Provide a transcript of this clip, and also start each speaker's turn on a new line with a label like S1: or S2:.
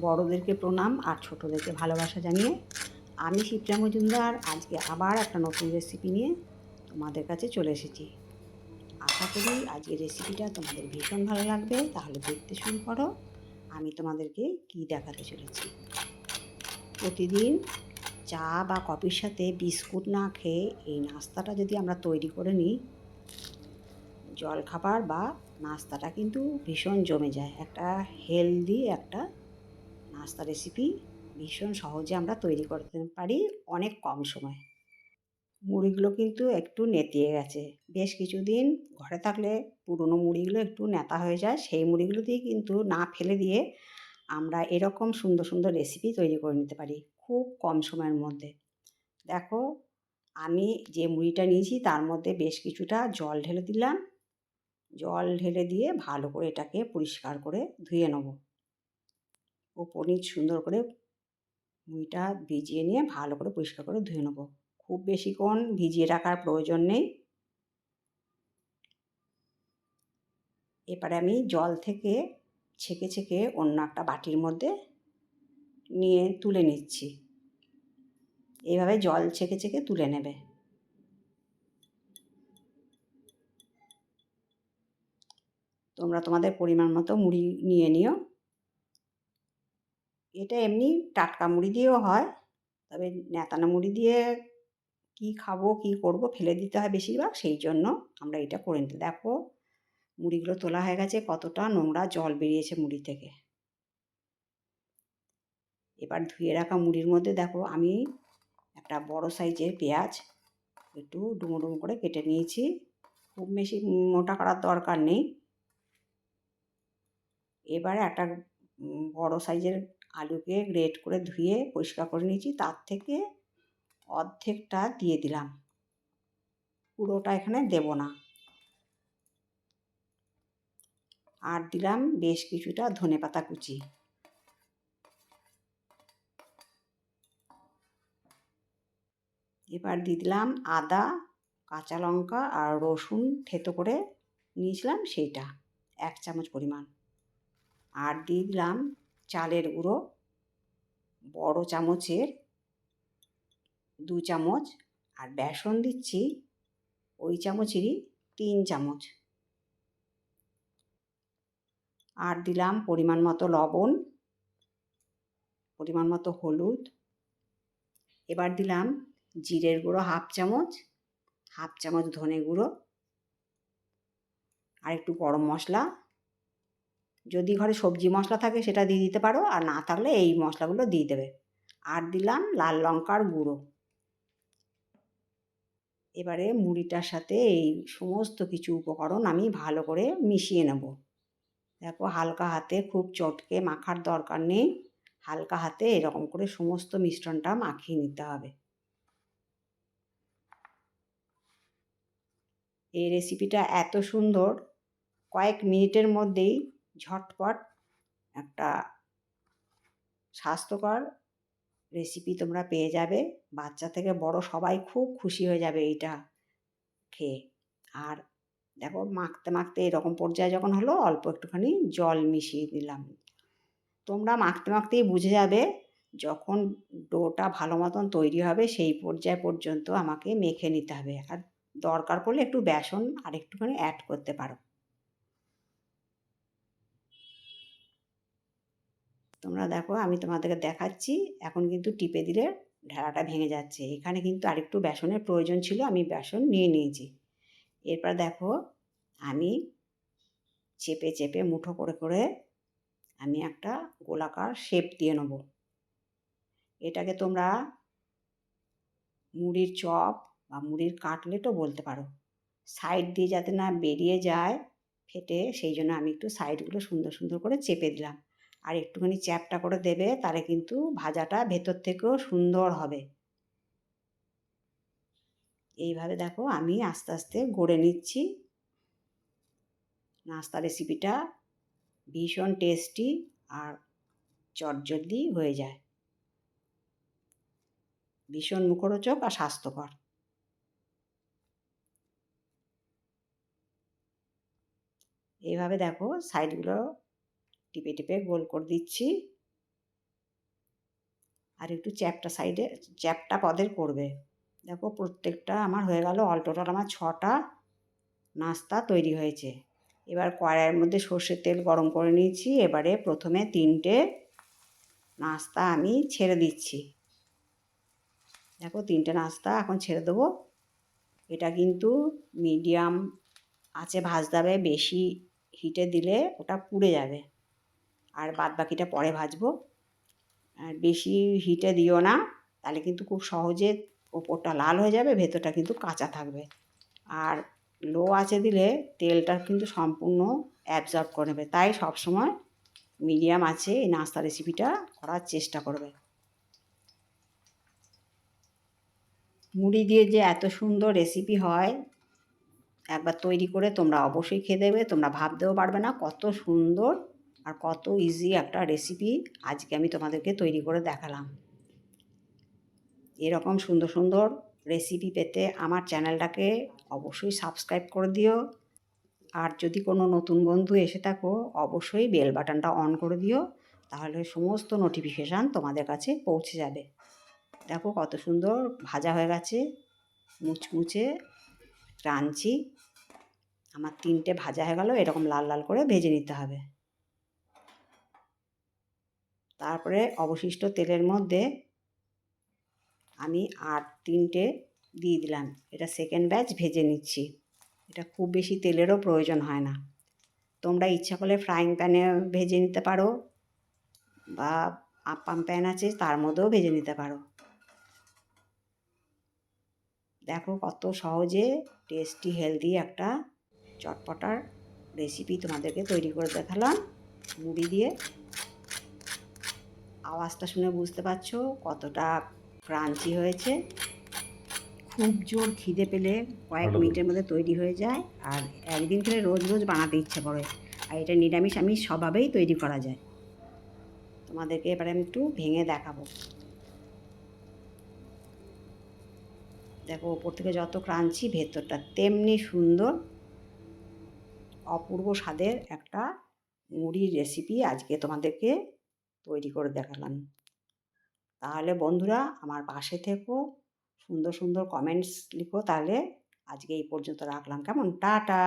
S1: বড়োদেরকে প্রণাম আর ছোটোদেরকে ভালোবাসা জানিয়ে আমি শিপ্রা মজুমদার, আজকে আবার একটা নতুন রেসিপি নিয়ে তোমাদের কাছে চলে এসেছি। আশা করি আজকের রেসিপিটা তোমাদের ভীষণ ভালো লাগবে। তাহলে দেখতে শুরু করো। আমি তোমাদেরকে কি দেখাতে চলেছি। প্রতিদিন চা বা কফির সাথে বিস্কুট না খেয়ে এই নাস্তাটা যদি আমরা তৈরি করে নিই, জলখাবার বা নাস্তাটা কিন্তু ভীষণ জমে যায়। একটা হেলদি একটা নাস্তা রেসিপি ভীষণ সহজে আমরা তৈরি করতে পারি অনেক কম সময়। মুড়িগুলো কিন্তু একটু নেতিয়ে গেছে। বেশ কিছুদিন ঘরে থাকলে পুরনো মুড়িগুলো একটু নেতা হয়ে যায়, সেই মুড়িগুলো দিয়ে কিন্তু না ফেলে দিয়ে আমরা এরকম সুন্দর সুন্দর রেসিপি তৈরি করে নিতে পারি খুব কম সময়ের মধ্যে। দেখো, আমি যে মুড়িটা নিয়েছি তার মধ্যে বেশ কিছুটা জল ঢেলে দিলাম। জল ঢেলে দিয়ে ভালো করে এটাকে পরিষ্কার করে ধুয়ে নেব। ও পনির সুন্দর করে মুড়িটা ভিজিয়ে নিয়ে ভালো করে পরিষ্কার করে ধুয়ে নেব। খুব বেশিক্ষণ ভিজিয়ে রাখার প্রয়োজন নেই। এবারে আমি জল থেকে ছেঁকে ছেঁকে অন্য একটা বাটির মধ্যে নিয়ে তুলে নিচ্ছি। এইভাবে জল ছেঁকে ছেঁকে তুলে নেবে। তোমরা তোমাদের পরিমাণ মতো মুড়ি নিয়ে নিও। এটা এমনি টাটকা মুড়ি দিয়েও হয়। তবে নেতানো মুড়ি দিয়ে কি খাব, কি করব ফেলে দিতে হয় বেশিরভাগ, সেই জন্য আমরা এটা করে নিতে। দেখো, মুড়িগুলো তোলা হয়ে গেছে, কতটা নোংরা জল বেরিয়েছে মুড়ি থেকে। এবার ধুয়ে রাখা মুড়ির মধ্যে দেখো, আমি একটা বড় সাইজের পেঁয়াজ একটু ডুমো ডুমো করে কেটে নিয়েছি। খুব বেশি মোটা করার দরকার নেই। এবারে একটা বড় সাইজের আলুকে গ্রেট করে ধুয়ে পরিষ্কার করে নিয়েছি, তার থেকে অর্ধেকটা দিয়ে দিলাম। পুরোটা এখানে দেব না। আর দিলাম বেশ কিছুটা ধনে পাতা কুচি। এবার দিয়ে দিলাম আদা, কাঁচা লঙ্কা আর রসুন থেতো করে নিয়েছিলাম, সেইটা এক চামচ পরিমাণ। আর দিয়ে দিলাম চালের গুঁড়ো, বড় চামচের দু চামচ, আর বেসন দিচ্ছি ওই চামচেরই তিন চামচ। আর দিলাম পরিমাণ মতো লবণ, পরিমাণ মতো হলুদ। এবার দিলাম জিরের গুঁড়ো হাফ চামচ হাফ চামচ ধনে গুঁড়ো, আর একটু গরম মশলা যদি ঘরে সবজি মশলা থাকে সেটা দিয়ে দিতে পারো, আর না থাকলে এই মশলাগুলো দিয়ে দেবে। আর দিলাম লাল লঙ্কার গুঁড়ো। এবারে মুড়িটার সাথে এই সমস্ত কিছু উপকরণ আমি ভালো করে মিশিয়ে নেব। দেখো হালকা হাতে খুব চটকে মাখার দরকার নেই। হালকা হাতে এরকম করে সমস্ত মিশ্রণটা মাখিয়ে নিতে হবে। এই রেসিপিটা এত সুন্দর। কয়েক মিনিটের মধ্যেই ঝটপট একটা স্বাস্থ্যকর রেসিপি তোমরা পেয়ে যাবে। বাচ্চা থেকে বড় সবাই খুব খুশি হয়ে যাবে এইটা খেয়ে। আর দেখো, মাখতে মাখতে এরকম পর্যায়ে যখন হলো, অল্প একটুখানি জল মিশিয়ে দিলাম। তোমরা মাখতে মাখতেই বুঝে যাবে যখন ডোটা ভালো মতন তৈরি হবে, সেই পর্যায় পর্যন্ত আমাকে মেখে নিতে হবে। আর দরকার পড়লে একটু বেসন আর একটুখানি অ্যাড করতে পারো। তোমরা দেখো, আমি তোমাদেরকে দেখাচ্ছি। এখন কিন্তু টিপে দিলে ঢেড়াটা ভেঙে যাচ্ছে। এখানে কিন্তু আরেকটু বেসনের প্রয়োজন ছিল, আমি বেসন নিয়ে নিয়েছি। এরপর দেখো, আমি চেপে চেপে মুঠো করে করে আমি একটা গোলাকার শেপ দিয়ে নেব। এটাকে তোমরা মুড়ির চপ বা মুড়ির কাটলেটও বলতে পারো। সাইড দিয়ে যাতে না বেরিয়ে যায় ফেটে, সেই জন্য আমি একটু সাইডগুলো সুন্দর সুন্দর করে চেপে দিলাম। আর একটুখানি চ্যাপটা করে দেবে, তাহলে কিন্তু ভাজাটা ভেতর থেকেও সুন্দর হবে। এইভাবে দেখো আমি আস্তে আস্তে গড়ে নিচ্ছি। নাস্তা রেসিপিটা ভীষণ টেস্টি আর চটজলদি হয়ে যায়। ভীষণ মুখরোচক আর স্বাস্থ্যকর। এইভাবে দেখো সাইডগুলো টিপে টিপে গোল করে দিচ্ছি। আর একটু চ্যাপটা সাইডে, চ্যাপটা পদের করবে। দেখো প্রত্যেকটা আমার হয়ে গেল, অল টোটাল আমার ছটা নাস্তা তৈরি হয়েছে। এবার কড়াইয়ের মধ্যে সর্ষের তেল গরম করে নিয়েছি। এবারে প্রথমে তিনটে নাস্তা আমি ছেড়ে দিচ্ছি। দেখো তিনটে নাস্তা এখন ছেড়ে দেবো। এটা কিন্তু মিডিয়াম আছে, ভাজতে হবে, বেশি হিটে দিলে ওটা পুড়ে যাবে। আর বাদ বাকিটা পরে ভাজবো। আর বেশি হিটে দিও না, তাহলে কিন্তু খুব সহজে ওপরটা লাল হয়ে যাবে, ভেতরটা কিন্তু কাঁচা থাকবে। আর লো আঁচে দিলে তেলটা কিন্তু সম্পূর্ণ অ্যাবজর্ব করে নেবে, তাই সবসময় মিডিয়াম আছে এই নাস্তা রেসিপিটা করার চেষ্টা করবে। মুড়ি দিয়ে যে এত সুন্দর রেসিপি হয়, একবার তৈরি করে তোমরা অবশ্যই খেয়ে দেবে, তোমরা ভাবতেও পারবে না কত সুন্দর আর কত ইজি একটা রেসিপি আজকে আমি তোমাদেরকে তৈরি করে দেখালাম। এরকম সুন্দর সুন্দর রেসিপি পেতে আমার চ্যানেলটাকে অবশ্যই সাবস্ক্রাইব করে দিও। আর যদি কোনো নতুন বন্ধু এসে থাকো, অবশ্যই বেল বাটনটা অন করে দিও, তাহলে সমস্ত নোটিফিকেশান তোমাদের কাছে পৌঁছে যাবে। দেখো কত সুন্দর ভাজা হয়ে গেছে, মুচমুচে, ক্রাঞ্চি। আমার তিনটে ভাজা হয়ে গেল, এরকম লাল লাল করে ভেজে নিতে হবে। তারপরে অবশিষ্ট তেলের মধ্যে আমি আর তিনটে দিয়ে দিলাম। এটা সেকেন্ড ব্যাচ ভেজে নিচ্ছি। এটা খুব বেশি তেলেরও প্রয়োজন হয় না। তোমরা ইচ্ছা করলে ফ্রাইং প্যানে ভেজে নিতে পারো বা আপ্পাম প্যান আছে তার মধ্যেও ভেজে নিতে পারো। দেখো কত সহজে টেস্টি হেলদি একটা চটপটার রেসিপি তোমাদেরকে তৈরি করে দেখালাম। মুড়ি দিয়ে আওয়াজটা শুনে বুঝতে পারছ কতটা ক্রাঞ্চি হয়েছে। খুব জোর খিদে পেলে কয়েক মিনিটের মধ্যে তৈরি হয়ে যায় আর একদিন খেলে রোজ রোজ বানাতে ইচ্ছে করে। আর এটা নিরামিষ আমি স্বভাবেই তৈরি করা যায়। তোমাদেরকে এবারে আমি একটু ভেঙে দেখাবো। দেখো ওপর থেকে যত ক্রাঞ্চি ভেতরটা তেমনি সুন্দর। অপূর্ব স্বাদের একটা মুড়ির রেসিপি আজকে তোমাদেরকে তৈরি করে দেখালাম। তাহলে বন্ধুরা আমার পাশে থেকো, সুন্দর সুন্দর কমেন্টস লিখো, তাহলে আজকে এই পর্যন্ত রাখলাম। কেমন? টাটা!